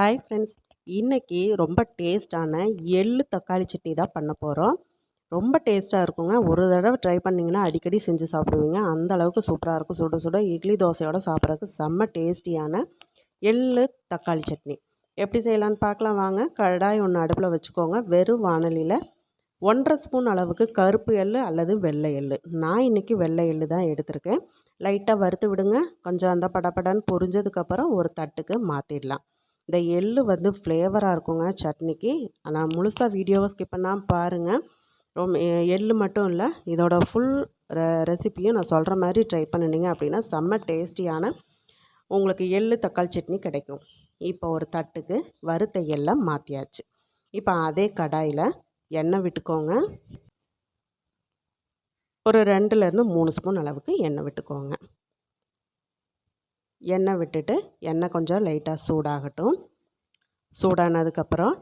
Hi friends இன்றைக்கி ரொம்ப டேஸ்டான எள்ளு தக்காளி சட்னி தான் பண்ண போகிறோம் ரொம்ப டேஸ்ட்டாக இருக்குங்க. ஒரு தடவை ட்ரை பண்ணிங்கன்னா அடிக்கடி செஞ்சு சாப்பிடுவீங்க. அந்த அளவுக்கு சூப்பராக இருக்கும். சுட சுட இட்லி தோசையோடு சாப்பிட்றதுக்கு செம்ம டேஸ்டியான எள்ளு தக்காளி சட்னி. எப்படி செய்யலான்னு பார்க்கலாம் வாங்க. கடாய் ஒன்று அடுப்பில் வச்சுக்கோங்க. வெறும் வானலியில் ஒன்றரை ஸ்பூன் அளவுக்கு கருப்பு எள் அல்லது வெள்ளை எள் நான் இன்றைக்கி வெள்ளை எள் தான் எடுத்திருக்கேன். லைட்டாக வறுத்து விடுங்க. கொஞ்சம் அந்த படப்படன்னு பொரிஞ்சதுக்கப்புறம் ஒரு தட்டுக்கு மாற்றிடலாம் இந்த எள் வந்து ஃப்ளேவராக இருக்குங்க சட்னிக்கு. ஆனால் முழுசாக வீடியோவை ஸ்கிப் பண்ணால் பாருங்கள் ரொம்ப எள் மட்டும் இல்லை இதோட ஃபுல் ரெ ரெசிப்பியும் நான் சொல்கிற மாதிரி ட்ரை பண்ணினீங்க அப்படின்னா செம்ம டேஸ்டியான உங்களுக்கு எள் தக்காளி சட்னி கிடைக்கும். இப்போ ஒரு தட்டுக்கு வறுத்த எள்ளை மாற்றியாச்சு இப்போ அதே கடாயில் எண்ணெய் விட்டுக்கோங்க. ஒரு ரெண்டுலேருந்து மூணு ஸ்பூன் அளவுக்கு எண்ணெய் விட்டுக்கோங்க. எண்ணெய் விட்டுட்டு எண்ணெய் கொஞ்சம் லைட்டாக சூடாகட்டும். சூடானதுக்கப்புறம்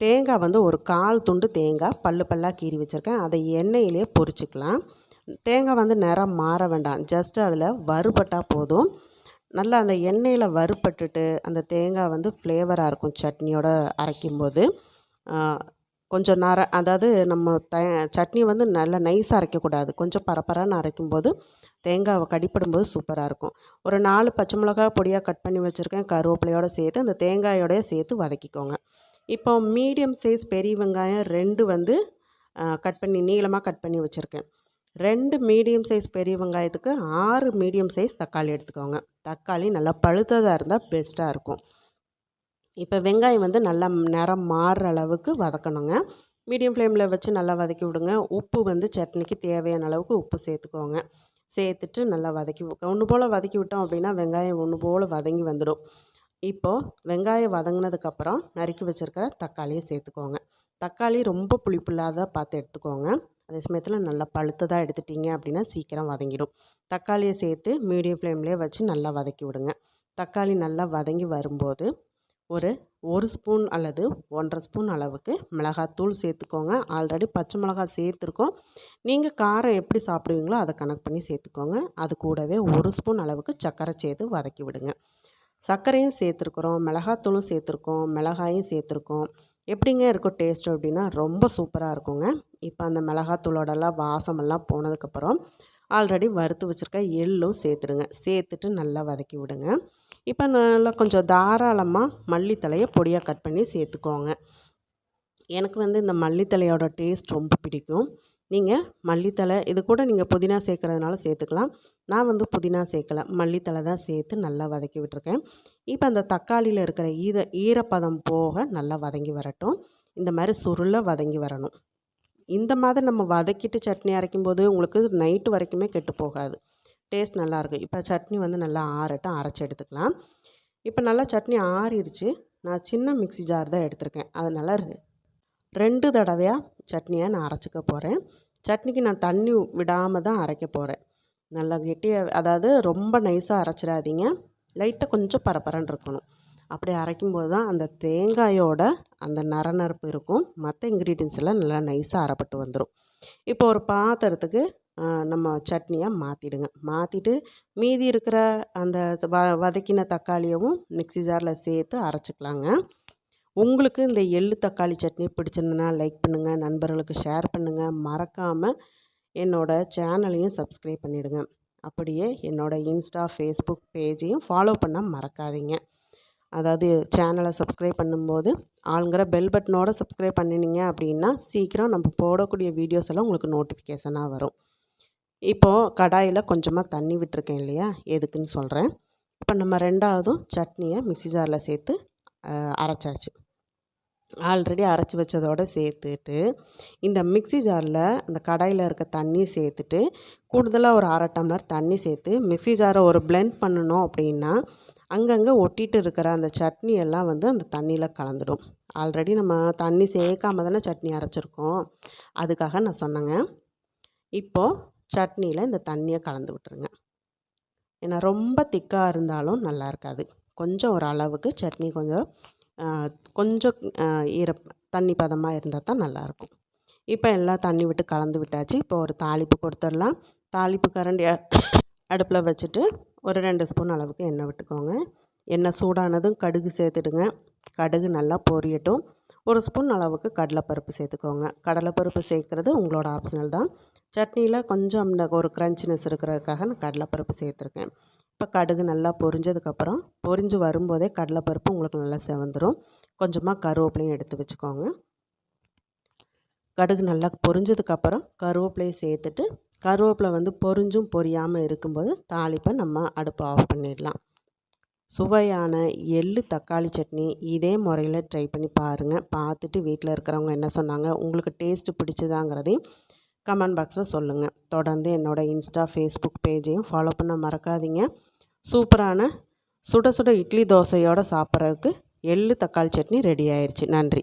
தேங்காய் வந்து ஒரு கால் துண்டு தேங்காய் பல்லு பல்லாக கீறி வச்சுருக்கேன். அதை எண்ணெயிலே பொரிச்சிக்கலாம். தேங்காய் வந்து நிறம் மாற வேண்டாம். ஜஸ்ட்டு அதில் வறுபட்டால் போதும். நல்லா அந்த எண்ணெயில் வறுபட்டுட்டு அந்த தேங்காய் வந்து ஃப்ளேவராக இருக்கும் சட்னியோட அரைக்கும்போது. கொஞ்சம் நர அதாவது நம்ம த சட்னி வந்து நல்லா நைஸாக அரைக்கக்கூடாது. கொஞ்சம் பரப்பரான்னு அரைக்கும்போது தேங்காவை கடிப்படும்போது சூப்பராக இருக்கும். ஒரு நாலு பச்சை மிளகா பொடியாக கட் பண்ணி வச்சுருக்கேன். கருவேப்பிலையோடு சேர்த்து அந்த தேங்காயோடய சேர்த்து வதக்கிக்கோங்க. இப்போ மீடியம் சைஸ் பெரிய வெங்காயம் ரெண்டு வந்து கட் பண்ணி நீளமாக கட் பண்ணி வச்சுருக்கேன். ரெண்டு மீடியம் சைஸ் பெரிய வெங்காயத்துக்கு ஆறு மீடியம் சைஸ் தக்காளி எடுத்துக்கோங்க. தக்காளி நல்லா பழுத்ததாக இருந்தால் பெஸ்ட்டாக இருக்கும். இப்போ வெங்காயம் வந்து நல்லா நிறம் மாறுற அளவுக்கு வதக்கணுங்க. மீடியம் ஃப்ளேமில் வச்சு நல்லா வதக்கி விடுங்க. உப்பு வந்து சட்னிக்கு தேவையான அளவுக்கு உப்பு சேர்த்துக்கோங்க. சேர்த்துட்டு நல்லா வதக்கி ஒன்று போல் வதக்கி விட்டோம் அப்படின்னா வெங்காயம் ஒன்று போல் வதங்கி வந்துடும். இப்போது வெங்காயம் வதங்கினதுக்கப்புறம் நறுக்கி வச்சுருக்கிற தக்காளியை சேர்த்துக்கோங்க. தக்காளி ரொம்ப புளிப்பில்லாத பார்த்து எடுத்துக்கோங்க. அதே சமயத்தில் நல்லா பழுத்ததாக எடுத்துட்டிங்க அப்படின்னா சீக்கிரம் வதங்கிடும். தக்காளியை சேர்த்து மீடியம் ஃப்ளேம்லேயே வச்சு நல்லா வதக்கி விடுங்க. தக்காளி நல்லா வதங்கி வரும்போது ஒரு ஒரு ஸ்பூன் அல்லது ஒன்றரை ஸ்பூன் அளவுக்கு மிளகாத்தூள் சேர்த்துக்கோங்க. ஆல்ரெடி பச்சை மிளகா சேர்த்துருக்கோம். நீங்கள் காரம் எப்படி சாப்பிடுவீங்களோ அதை கணக்கு பண்ணி சேர்த்துக்கோங்க. அது கூடவே ஒரு ஸ்பூன் அளவுக்கு சர்க்கரை சேர்த்து வதக்கி விடுங்க. சர்க்கரையும் சேர்த்துருக்குறோம் மிளகாத்தூளும் சேர்த்துருக்கோம் மிளகாயும் சேர்த்துருக்கோம். எப்படிங்க இருக்கும் டேஸ்ட் அப்படின்னா ரொம்ப சூப்பராக இருக்குங்க. இப்போ அந்த மிளகாத்தூளோடலாம் வாசமெல்லாம் போனதுக்கப்புறம் ஆல்ரெடி வறுத்து வச்சுருக்க எள்ளும் சேர்த்துடுங்க. சேர்த்துட்டு நல்லா வதக்கி விடுங்க. இப்போ நல்லா கொஞ்சம் தாராளமாக மல்லித்தலையை பொடியாக கட் பண்ணி சேர்த்துக்கோங்க. எனக்கு வந்து இந்த மல்லித்தலையோட டேஸ்ட் ரொம்ப பிடிக்கும். நீங்கள் மல்லித்தலை இது கூட நீங்கள் புதினா சேர்க்குறதுனால சேர்த்துக்கலாம். நான் வந்து புதினா சேர்க்கலை. மல்லித்தலை தான் சேர்த்து நல்லா வதக்கி விட்டுருக்கேன். இப்போ அந்த தக்காளியில் இருக்கிற ஈர ஈரப்பதம் போக நல்லா வதங்கி வரட்டும். இந்த மாதிரி சுருளை வதங்கி வரணும். இந்த மாதிரி நம்ம வதக்கிட்டு சட்னி அரைக்கும்போது உங்களுக்கு நைட்டு வரைக்குமே கெட்டு போகாது. டேஸ்ட் நல்லாயிருக்கும் இப்போ சட்னி வந்து நல்லா ஆறட்டும் அரைச்சி எடுத்துக்கலாம். இப்போ நல்லா சட்னி ஆறிடுச்சு. நான் சின்ன மிக்சி ஜார் தான் எடுத்திருக்கேன். அதனால் ரெண்டு தடவையாக சட்னியை நான் அரைச்சிக்க போகிறேன் சட்னிக்கு நான் தண்ணி விடாமல் தான் அரைக்க போகிறேன் நல்லா கெட்டியாக அதாவது ரொம்ப நைஸாக அரைச்சிடாதீங்க. லைட்டாக கொஞ்சம் பரப்பரன்னு இருக்கணும். அப்படி அரைக்கும்போது தான் அந்த தேங்காயோட அந்த நரநரப்பு இருக்கும். மற்ற இன்க்ரீடியன்ஸ் எல்லாம் நல்லா நைஸாக அரைப்பட்டு வந்துடும் இப்போ ஒரு பாத்திரத்துக்கு நம்ம சட்னியை மாற்றிடுங்க மாற்றிட்டு மீதி இருக்கிற அந்த வ வதக்கின தக்காளியவும் மிக்சி ஜாரில் சேர்த்து அரைச்சிக்கலாங்க. உங்களுக்கு இந்த எள்ளு தக்காளி சட்னி பிடிச்சிருந்தனா லைக் பண்ணுங்கள் நண்பர்களுக்கு ஷேர் பண்ணுங்கள் மறக்காமல் என்னோடய சேனலையும் சப்ஸ்கிரைப் பண்ணிவிடுங்க அப்படியே என்னோடய இன்ஸ்டா ஃபேஸ்புக் பேஜையும் ஃபாலோ பண்ண மறக்காதீங்க. அதாவது சேனலை சப்ஸ்கிரைப் பண்ணும்போது ஆளுங்கிற பெல் பட்டனோட சப்ஸ்கிரைப் பண்ணினீங்க அப்படின்னா சீக்கிரம் நம்ம போடக்கூடிய வீடியோஸ் எல்லாம் உங்களுக்கு நோட்டிஃபிகேஷனாக வரும். இப்போது கடாயில் கொஞ்சமாக தண்ணி விட்டுருக்கேன் இல்லையா? எதுக்குன்னு சொல்கிறேன் இப்போ நம்ம ரெண்டாவதும் சட்னியை மிக்சி ஜாரில் சேர்த்து அரைச்சாச்சு. ஆல்ரெடி அரைச்சி வச்சதோடு சேர்த்துட்டு இந்த மிக்சி ஜாரில் அந்த கடாயில் இருக்க தண்ணி சேர்த்துட்டு கூடுதலாக ஒரு அரை டம்ளர் தண்ணி சேர்த்து மிக்சி ஜாரை ஒரு பிளெண்ட் பண்ணணும் அப்படின்னா அங்கங்கே ஒட்டிகிட்டு இருக்கிற அந்த சட்னி எல்லாம் வந்து அந்த தண்ணியில் கலந்துடும். ஆல்ரெடி நம்ம தண்ணி சேர்க்காம தானே சட்னி அரைச்சிருக்கோம். அதுக்காக நான் சொன்னேங்க. இப்போது சட்னியில் இந்த தண்ணியை கலந்து விட்டுருங்க. ஏன்னா ரொம்ப திக்காக இருந்தாலும் நல்லா இருக்காது. கொஞ்சம் ஒரு அளவுக்கு சட்னி கொஞ்சம் கொஞ்சம் ஈர தண்ணி பதமாக இருந்தால் தான் நல்லாயிருக்கும் இப்போ எல்லாம் தண்ணி விட்டு கலந்து விட்டாச்சு. இப்போ ஒரு தாளிப்பு கொடுத்துடலாம். தாளிப்பு கரண்டி அடுப்பில் வச்சுட்டு ஒரு ரெண்டு ஸ்பூன் அளவுக்கு எண்ணெய் விட்டுக்கோங்க. எண்ணெய் சூடானதும் கடுகு சேர்த்துடுங்க. கடுகு நல்லா பொரியட்டும். ஒரு ஸ்பூன் அளவுக்கு கடலைப்பருப்பு சேர்த்துக்கோங்க. கடலைப்பருப்பு சேர்க்குறது உங்களோட ஆப்ஷனல் தான். சட்னியில் கொஞ்சம் அந்த ஒரு க்ரன்ச்சினஸ் இருக்கிறதுக்காக நான் கடலைப்பருப்பு சேர்த்துருக்கேன். இப்போ கடுகு நல்லா பொரிஞ்சதுக்கப்புறம் பொரிஞ்சு வரும்போதே கடலைப்பருப்பு உங்களுக்கு நல்லா செவந்துடும் கொஞ்சமாக கருவேப்பிலையும் எடுத்து வச்சுக்கோங்க. கடுகு நல்லா பொரிஞ்சதுக்கப்புறம் கருவேப்பிலையை சேர்த்துட்டு கருவேப்பிலை வந்து பொரிஞ்சும் பொரியாமல் இருக்கும்போது தாளிப்பை நம்ம அடுப்பை ஆஃப் பண்ணிடலாம். சுவையான எள்ளு தக்காளி சட்னி இதே முறையில் ட்ரை பண்ணி பாருங்கள் பார்த்துட்டு வீட்டில் இருக்கிறவங்க என்ன சொன்னாங்க? உங்களுக்கு டேஸ்ட்டு பிடிச்சதாங்கிறதையும் கமெண்ட் பாக்ஸில் சொல்லுங்கள் தொடர்ந்து என்னோடய இன்ஸ்டா ஃபேஸ்புக் பேஜையும் ஃபாலோ பண்ண மறக்காதீங்க. சூப்பரான சுட சுட இட்லி தோசையோடு சாப்பிட்றதுக்கு எள்ளு தக்காளி சட்னி ரெடி ஆயிடுச்சு நன்றி.